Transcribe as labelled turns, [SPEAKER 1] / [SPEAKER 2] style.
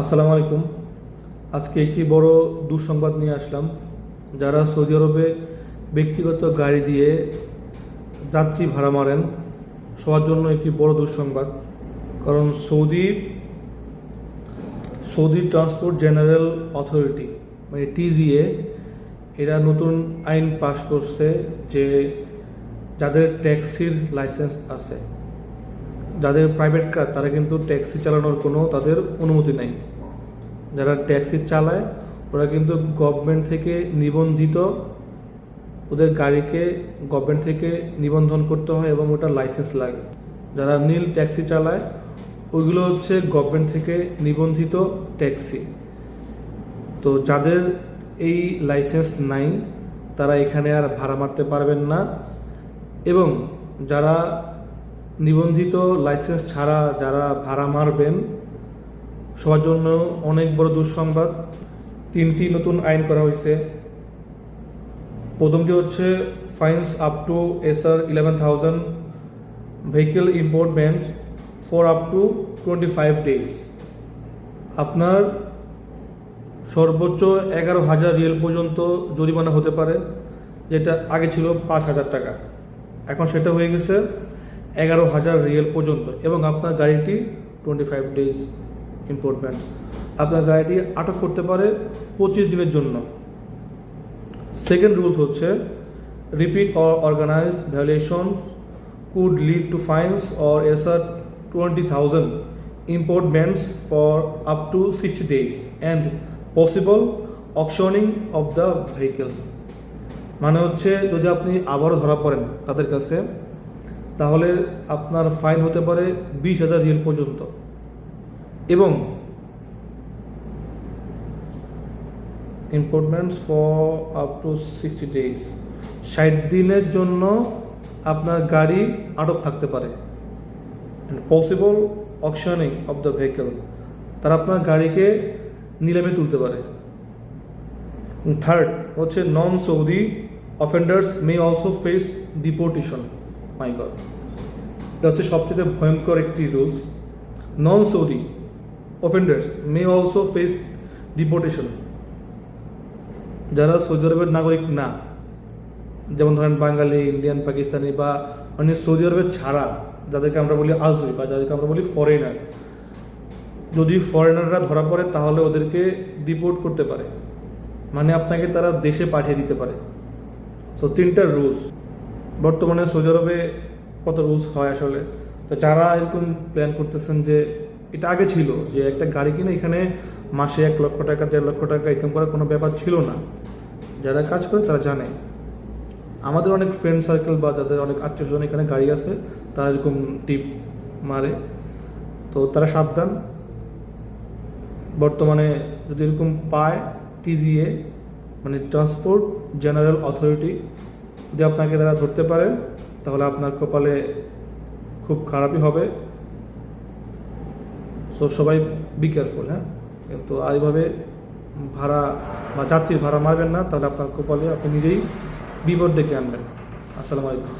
[SPEAKER 1] আসসালামু আলাইকুম। আজকে একটি বড় দুঃসংবাদ নিয়ে আসলাম। যারা সৌদি আরবে ব্যক্তিগত গাড়ি দিয়ে যাত্রী ভাড়া মারেন, সবার জন্য একটি বড় দুঃসংবাদ। কারণ Saudi Saudi transport general authority মানে টিজিএ, এরা নতুন আইন পাশ করছে যে যাদের ট্যাক্সির লাইসেন্স আছে। যাদের প্রাইভেট কার তারা কিন্তু ট্যাক্সি চালানোর কোনো তাদের অনুমতি নেই। যারা ট্যাক্সি চালায়, ওরা কিন্তু গভর্নমেন্ট থেকে নিবন্ধিত, ওদের গাড়িকে গভর্নমেন্ট থেকে নিবন্ধন করতে হয় এবং ওটা লাইসেন্স লাগে। যারা নীল ট্যাক্সি চালায়, ওইগুলো হচ্ছে গভর্নমেন্ট থেকে নিবন্ধিত ট্যাক্সি তো যাদের এই লাইসেন্স নাই, তারা এখানে আর ভাড়া মারতে পারবেন না। এবং যারা নিবন্ধিত লাইসেন্স ছাড়া যারা ভাড়া মারবেন, সবার জন্য অনেক বড় দুঃসংবাদ। তিনটি নতুন আইন করা হয়েছে। প্রথমটি হচ্ছে fines up to SR eleven thousand vehicle import ban for up to twenty five days আপনার সর্বোচ্চ এগারো হাজার রিয়েল পর্যন্ত জরিমানা হতে পারে, যেটা আগে ছিল পাঁচ হাজার টাকা। এখন সেটা হয়ে গেছে এগারো হাজার রিয়েল পর্যন্ত এবং আপনার গাড়িটি টোয়েন্টি ফাইভ ডেজ ইম্পোর্টমেন্টস আপনার গাড়িটি আটক করতে পারে পঁচিশ দিনের জন্য। সেকেন্ড রুলস হচ্ছে repeat or organized violation could lead to fines or SR twenty thousand import bans for up to sixty days and possible auctioning of the vehicle মানে হচ্ছে যদি আপনি আবারও ধরা পড়েন তাদের কাছে তাহলে আপনার ফাইন হতে পারে বিশ হাজার রিয়েল পর্যন্ত। এবং impoundments for up to sixty days ষাট দিনের জন্য আপনার গাড়ি আটক থাকতে পারে। Possible auctioning of the vehicle তারা আপনার গাড়িকে নিলামে তুলতে পারে। থার্ড হচ্ছে non Saudi offenders may also face deportation my God এটা হচ্ছে সবচেয়ে ভয়ঙ্কর একটি rules non Saudi offenders may also face deportation যারা সৌদি আরবের নাগরিক না, যেমন ধরেন বাঙালি ইন্ডিয়ান পাকিস্তানি বা মানে সৌদি আরবের ছাড়া, যাদেরকে আমরা বলি আজদুই বা যাদেরকে আমরা বলি ফরেনার যদি ফরেনাররা ধরা পড়ে তাহলে ওদেরকে ডিপোর্ট করতে পারে। মানে আপনাকে তারা দেশে পাঠিয়ে দিতে পারে। সো তিনটা রুলস বর্তমানে সৌদি আরবে কত রুলস হয় আসলে? তো যারা এরকম প্ল্যান করতেছেন যে এটা আগে ছিল, যে একটা গাড়ি কিনে এখানে মাসে এক লক্ষ টাকা, দেড় লক্ষ টাকা ইনকাম করার কোনো ব্যাপার ছিল না। যারা কাজ করে তারা জানে। আমাদের অনেক ফ্রেন্ড সার্কেল বা যাদের অনেক আত্মীয়স্বজন এখানে গাড়ি আছে, তারা এরকম টিপ মারে। তো তারা সাবধান। বর্তমানে যদি এরকম পায় টিজিএ মানে ট্রান্সপোর্ট জেনারেল অথরিটি যদি আপনাকে তারা ধরতে পারে, তাহলে আপনার কপালে খুব খারাপই হবে। সো সবাই বি কেয়ারফুল হ্যাঁ? কিন্তু এইভাবে ভাড়া বা যাত্রীর ভাড়া মারবেন না, তাহলে আপনার কপালে আপনি নিজেই বিপদ ডেকে আনবেন। আসসালামু আলাইকুম।